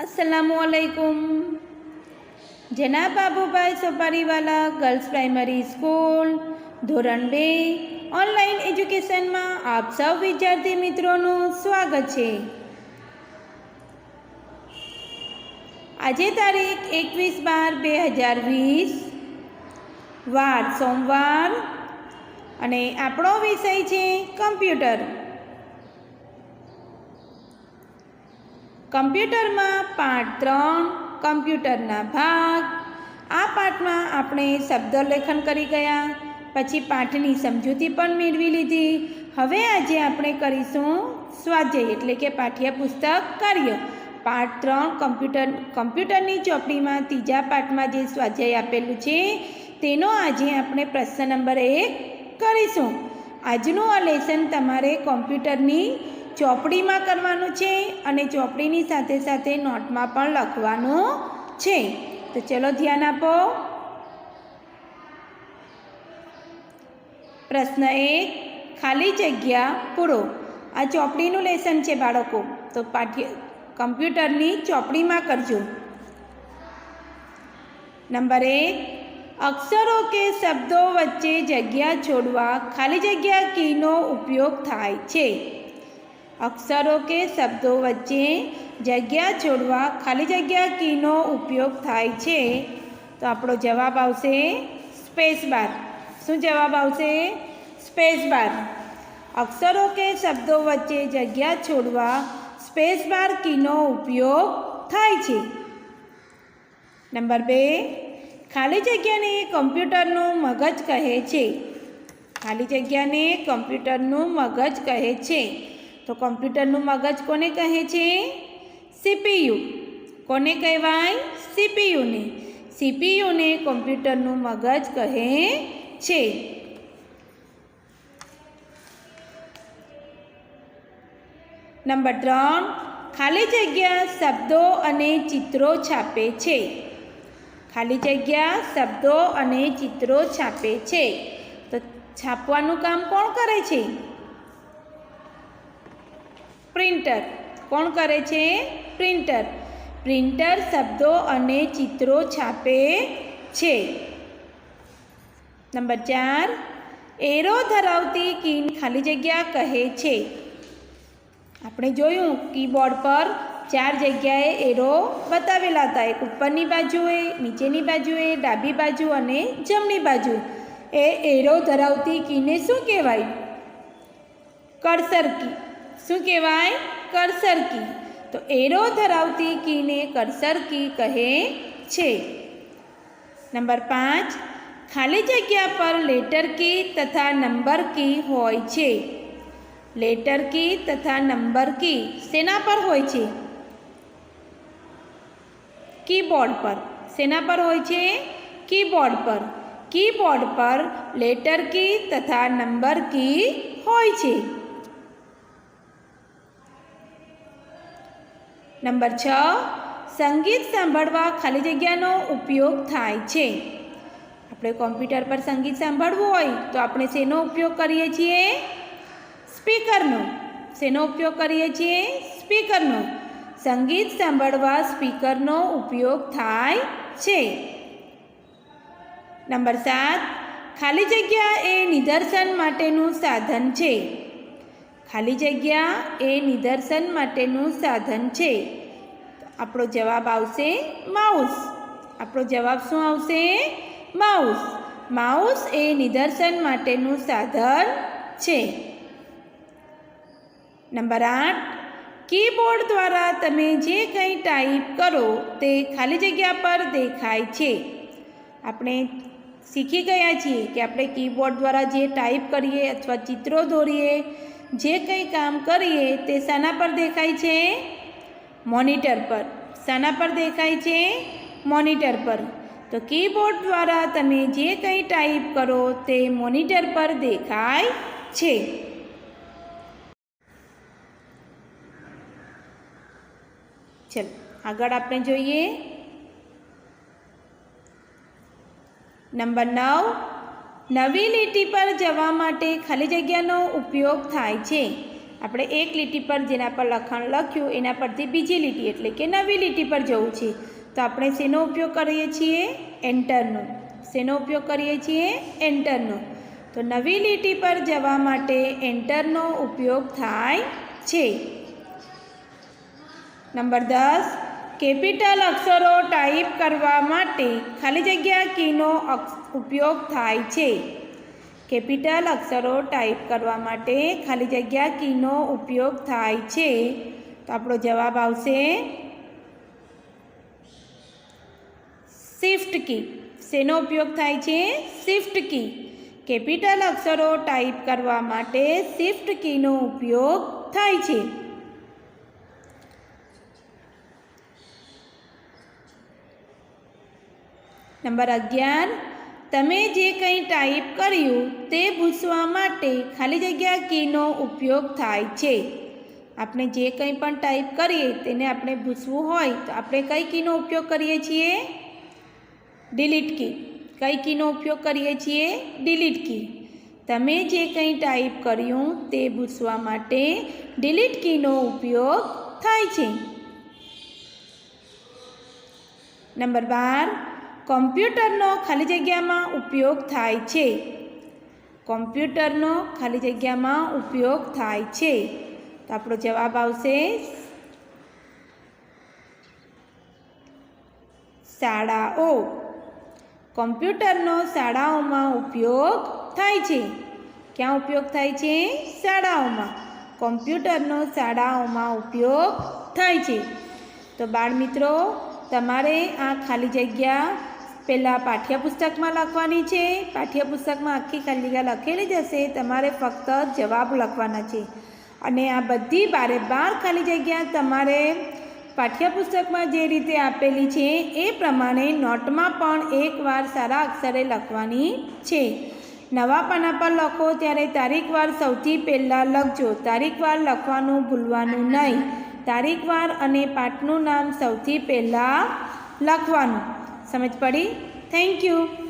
અસલામુ અલૈકુમ જનાબ Babubhai Sopariwala girls primary school ધોરણ બે ઓનલાઈન એજ્યુકેશનમાં આપ સૌ વિદ્યાર્થી મિત્રોનું સ્વાગત છે. આજે તારીખ એકવીસ બાર બે હજાર વીસ, વાર સોમવાર, અને આપણો વિષય છે કમ્પ્યુટર. કમ્પ્યુટરમાં પાઠ ત્રણ, કમ્પ્યુટરના ભાગ. આ પાઠમાં આપણે શબ્દ લેખન કરી ગયા, પછી પાઠની સમજૂતી પણ મેળવી લીધી. હવે આજે આપણે કરીશું સ્વાધ્યાય, એટલે કે પાઠ્યપુસ્તક કાર્ય. પાઠ ત્રણ, કમ્પ્યુટર, કમ્પ્યુટરની ચોપડીમાં ત્રીજા પાઠમાં જે સ્વાધ્યાય આપેલું છે, તેનો આજે આપણે પ્રશ્ન નંબર એક કરીશું. આજનું આ લેસન તમારે કોમ્પ્યુટરની ચોપડીમાં કરવાનું છે અને ચોપડીની સાથે સાથે નોટમાં પણ લખવાનું છે. તો ચલો ધ્યાન આપો. પ્રશ્ન એક, ખાલી જગ્યા પૂરો. આ ચોપડીનું લેસન છે બાળકો. તો પાઠ્ય, કમ્પ્યુટરની ચોપડીમાં કરજો. નંબર એક, અક્ષરો કે શબ્દો વચ્ચે જગ્યા છોડવા ખાલી જગ્યા કીનો ઉપયોગ થાય છે. અક્ષરો કે શબ્દો વચ્ચે જગ્યા છોડવા ખાલી જગ્યા કીનો ઉપયોગ થાય છે. તો આપણો જવાબ આવશે સ્પેસ બાર. શું જવાબ આવશે? Space bar. અક્ષરો કે શબ્દો વચ્ચે જગ્યા છોડવા સ્પેસ બાર કીનો ઉપયોગ થાય છે. નંબર બે. ખાલી જગ્યાને કમ્પ્યુટરનું મગજ કહે છે. ખાલી જગ્યાને કમ્પ્યુટરનું મગજ કહે છે. તો કોમ્પ્યુટરનું મગજ કોને કહે છે? સીપીયુ કોને કહેવાય? સીપીયુને સીપીયુને કોમ્પ્યુટરનું મગજ કહે છે. નંબર ત્રણ. ખાલી જગ્યા શબ્દો અને ચિત્રો છાપે છે. ખાલી જગ્યા શબ્દો અને ચિત્રો છાપે છે. તો છાપવાનું કામ કોણ કરે છે? પ્રિન્ટર. કોણ કરે છે? પ્રિન્ટર. પ્રિન્ટર શબ્દો અને ચિત્રો છાપે છે. નંબર ચાર. એરો ધરાવતી કીન ખાલી જગ્યા કહે છે. આપણે જોયું કીબોર્ડ પર ચાર જગ્યાએ એરો બતાવેલા હતા. એક ઉપરની બાજુએ, નીચેની બાજુએ, ડાબી બાજુ અને જમણી બાજુ. એ એરો ધરાવતી કીને શું કહેવાય? Cursor key. શું કહેવાય? કર્સર કી તો એરો ધરાવતી કીને કર્સર કી કહે છે. નંબર પાંચ. ખાલી જગ્યા પર લેટર કી તથા નંબર કી હોય છે. લેટર કી તથા નંબર કી શેના પર હોય છે? કીબોર્ડ પર. શેના પર હોય છે? કીબોર્ડ પર. કીબોર્ડ પર લેટર કી તથા નંબર કી હોય છે. નંબર છ, સંગીત સાંભળવા ખાલી જગ્યાનો ઉપયોગ થાય છે. આપણે કોમ્પ્યુટર પર સંગીત સાંભળવું હોય તો આપણે શેનો ઉપયોગ કરીએ છીએ? સ્પીકરનો. શેનો ઉપયોગ કરીએ છીએ? સ્પીકરનો. સંગીત સાંભળવા સ્પીકરનો ઉપયોગ થાય છે. નંબર સાત, ખાલી જગ્યા એ નિદર્શન માટેનું સાધન છે. ખાલી જગ્યા એ નિદર્શન માટેનું સાધન છે. આપણો જવાબ આવશે માઉસ. આપણો જવાબ શું આવશે? માઉસ. માઉસ એ નિદર્શન માટેનું સાધન છે. નંબર આઠ. કીબોર્ડ દ્વારા તમે જે કંઈ ટાઈપ કરો તે ખાલી જગ્યા પર દેખાય છે. આપણે શીખી ગયા છીએ કે આપણે કીબોર્ડ દ્વારા જે ટાઈપ કરીએ અથવા ચિત્રો દોરીએ જે કંઈ કામ કરીએ તે શાના પર દેખાય છે? મોનિટર પર. શાના પર દેખાય છે? મોનિટર પર. તો કીબોર્ડ દ્વારા તમે જે કંઈ ટાઈપ કરો તે મોનિટર પર દેખાય છે. ચલો, આગળ આપણે જોઈએ. નંબર નવ. નવી લીટી પર જવા માટે ખાલી જગ્યાનો ઉપયોગ થાય છે. આપણે એક લીટી પર જેના પર લખાણ લખ્યું, એના પરથી બીજી લીટી એટલે કે નવી લીટી પર જવું છે. તો આપણે શેનો ઉપયોગ કરીએ છીએ? એન્ટરનો શેનો ઉપયોગ કરીએ છીએ? એન્ટરનો તો નવી લીટી પર જવા માટે એન્ટરનો ઉપયોગ થાય છે. નંબર દસ. કેપિટલ અક્ષરો ટાઈપ કરવા માટે ખાલી જગ્યા કીનો ઉપયોગ થાય છે. કેપિટલ અક્ષરો ટાઈપ કરવા માટે ખાલી જગ્યા કીનો ઉપયોગ થાય છે. તો આપણો જવાબ આવશે શિફ્ટ કી. શેનો ઉપયોગ થાય છે? Shift key. કેપિટલ અક્ષરો ટાઈપ કરવા માટે શિફ્ટ કીનો ઉપયોગ થાય છે. નંબર અગિયાર, તમે જે કંઈ ટાઈપ કર્યું તે પૂછવા માટે ખાલી જગ્યા કીનો ઉપયોગ થાય છે. આપણે જે કંઈ પણ ટાઈપ કરીએ તેને આપણે પૂછવું હોય તો આપણે કઈ કીનો ઉપયોગ કરીએ છીએ? Delete key. કઈ કીનો ઉપયોગ કરીએ છીએ? Delete key. તમે જે કંઈ ટાઈપ કર્યું તે પૂછવા માટે ડિલીટ કીનો ઉપયોગ થાય છે. નંબર બાર કોમ્પ્યુટરનો ખાલી જગ્યામાં ઉપયોગ થાય છે. કોમ્પ્યુટરનો ખાલી જગ્યામાં ઉપયોગ થાય છે. તો આપણો જવાબ આવશે શાળાઓ. કોમ્પ્યુટરનો શાળાઓમાં ઉપયોગ થાય છે. ક્યાં ઉપયોગ થાય છે? શાળાઓમાં. કોમ્પ્યુટરનો શાળાઓમાં ઉપયોગ થાય છે. તો બાળમિત્રો, તમારે આ ખાલી જગ્યા પહેલાં પાઠ્યપુસ્તકમાં લખવાની છે. પાઠ્યપુસ્તકમાં આખી ખાલી લખેલી જ હશે. તમારે ફક્ત જવાબ લખવાના છે. અને આ બધી બારે બાર ખાલી જગ્યા તમારે પાઠ્યપુસ્તકમાં જે રીતે આપેલી છે એ પ્રમાણે નોટમાં પણ એકવાર સારા અક્ષરે લખવાની છે. નવા પાના પર લખો ત્યારે તારીખવાર સૌથી પહેલાં લખજો. તારીખવાર લખવાનું ભૂલવાનું નહીં. તારીખવાર અને પાઠનું નામ સૌથી પહેલાં લખવાનું. समझ पड़ी थैंक यू